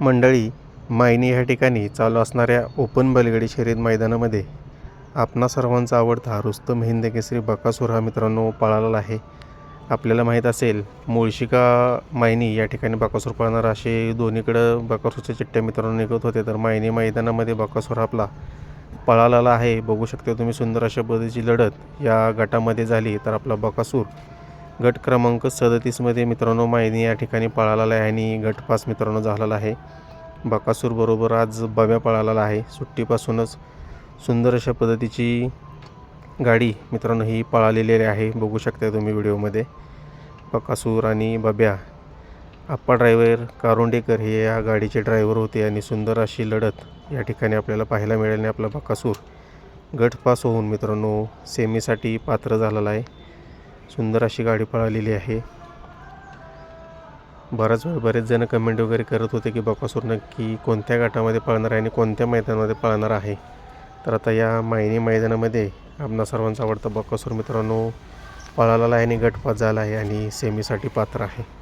मंडळी मायनी ह्या ठिकाणी चालू असणाऱ्या ओपन बैलगाडी शर्यत मैदानामध्ये आपणा सर्वांचा आवडता रुस्तम हिंद केसरी बकासूर हा मित्रांनो पळालेला आहे. आपल्याला माहीत असेल मुळशिका मायनी या ठिकाणी बकासूर पळणार असे दोन्हीकडं बकासूरच्या चिट्ट्या मित्रांनो निघत होते. तर मायनी मैदानामध्ये बकासूर आपला पळालेला आहे. बघू शकता तुम्ही सुंदर अशा पद्धतीची लढत या गटामध्ये झाली. तर आपला बकासूर गट क्रमांक सदतीसमध्ये मित्रांनो मायनी या ठिकाणी पळालेला आहे आणि गटपास मित्रांनो झालेला आहे. बाकासूरबरोबर आज बव्या पळालेला आहे. सुट्टीपासूनच सुंदर अशा पद्धतीची गाडी मित्रांनो ही पळालेली आहे. बघू शकता तुम्ही व्हिडिओमध्ये. बकासूर आणि बब्या आप्पा ड्रायव्हर कारोंडेकर हे या गाडीचे ड्रायव्हर होते आणि सुंदर अशी लढत या ठिकाणी आपल्याला पाहायला मिळेल आणि आपला बकासूर गट पास होऊन मित्रांनो सेमीसाठी पात्र झालेला आहे. सुंदर अशी गाडी पळालेली आहे. बराच वेळ बरेच जण कमेंट वगैरे करत होते की बकासूर नक्की कोणत्या गटामध्ये पळणार आहे आणि कोणत्या मैदानामध्ये पळणार आहे? तर आता या मायनी मैदानामध्ये आपणा सर्वांचा आवडता बकासूर मित्रांनो पळालेला आहे आणि गटपात झाला आहे आणि सेमीसाठी पात्र आहे.